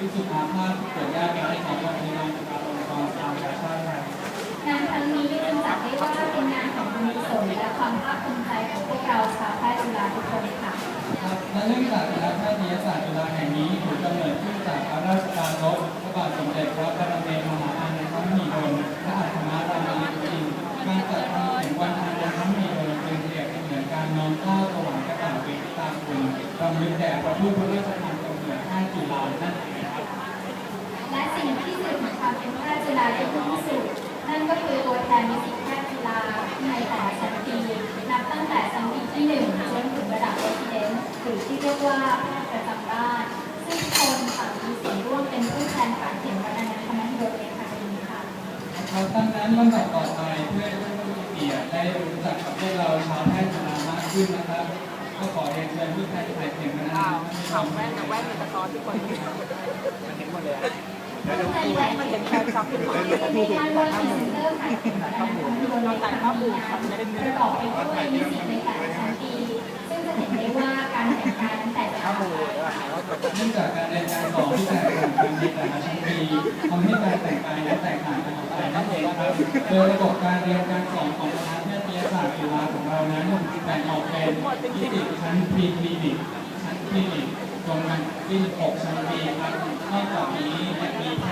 พิสุทธาภาพเกิดญาติการให้ของโรงพยาบาลจุฬาลงกรณ์ตามปรชาชาติไทยงานครั้งนี้จึงจัดได้ว่าเป็นงานของบุญกุศลและความภาคภูมิใจของพวกเราชาวแพทย์จุฬาทุกคนค่ะครับและเนื่องจากคณะแพทยศาสตร์จุฬาแห่งนี้ถูกกำเนิดขึ้นจากพระราชการรบพระบาทสมเด็จพระปรมินทรมหาอานันทมหิดลพระอัครราชาธิบดีการจัดทำถึงวันอานันทมหิดลจึงเปรียบเสมือนการน้อมเกล้าวถวายกระต่ายเป็นตามคุณรำลึกแด่พระผู้พระราชทานกำเนิดแพทย์จุฬานั่นเองครับ และสิ่งที่สื่อถึง ความเป็นแพทย์จุฬาได้ดีที่สุดนั่นก็คือตัวแทนนิสิตแพทย์จุฬาในแต่ละชั้นปีนับตั้งแต่ชั้นปีที่หนึ่งจนถึงระดับเรสซิเดนต์หรือที่เรียกว่าแพทย์ประจำบ้าน ซึ่งคนต่างมีส่วนร่วมเป็นผู้แทนฝ่ายเขียนวรรณกรรมนิยในครั้งนี้ค่ะครับดังนั้นลำดับต่อไปเพื่อให้ผู้มีเกียรติได้รู้จักกับพวกเราชาวแพทย์จุฬามากขึ้นนะครับก็ขอเรียนเชิญผู้แทนฝ่ายเขียนวรรณกรอ้ารวมขำแว่นกับแว่นมันสะท้อนทุกคนมันเห็นหมดเลย อะผู้แทนฝ่ายมันเขีเห็ยนนแฟนคลับทุกคนในการว่าพรีเซนเตอร์ฝ่ายเขียนวรรณกรรมนิยมในครั้งนี้ประกอบไปด้วยนิสิตในแต่ละชั้นปีซึ่งจะเห็นได้ว่าการแต่งกายนั้นแตกต่างกันเนื่องจากการเรียนการสอนที่แตกต่างกันในแต่ละชั้นปีทำให้การแต่งกายนั้นแตกต่างกันออกไปนั่นเองครับโดยระบบการเรียนการสอนของคณะแพทยศาสตร์จุฬาของเรานั้นแบ่งออกเป็นนิสิตชั้นพรีคลินิกชั้นคลินิกจนมาที่6ชั้นปีครับ นอกจากนี้ยังมี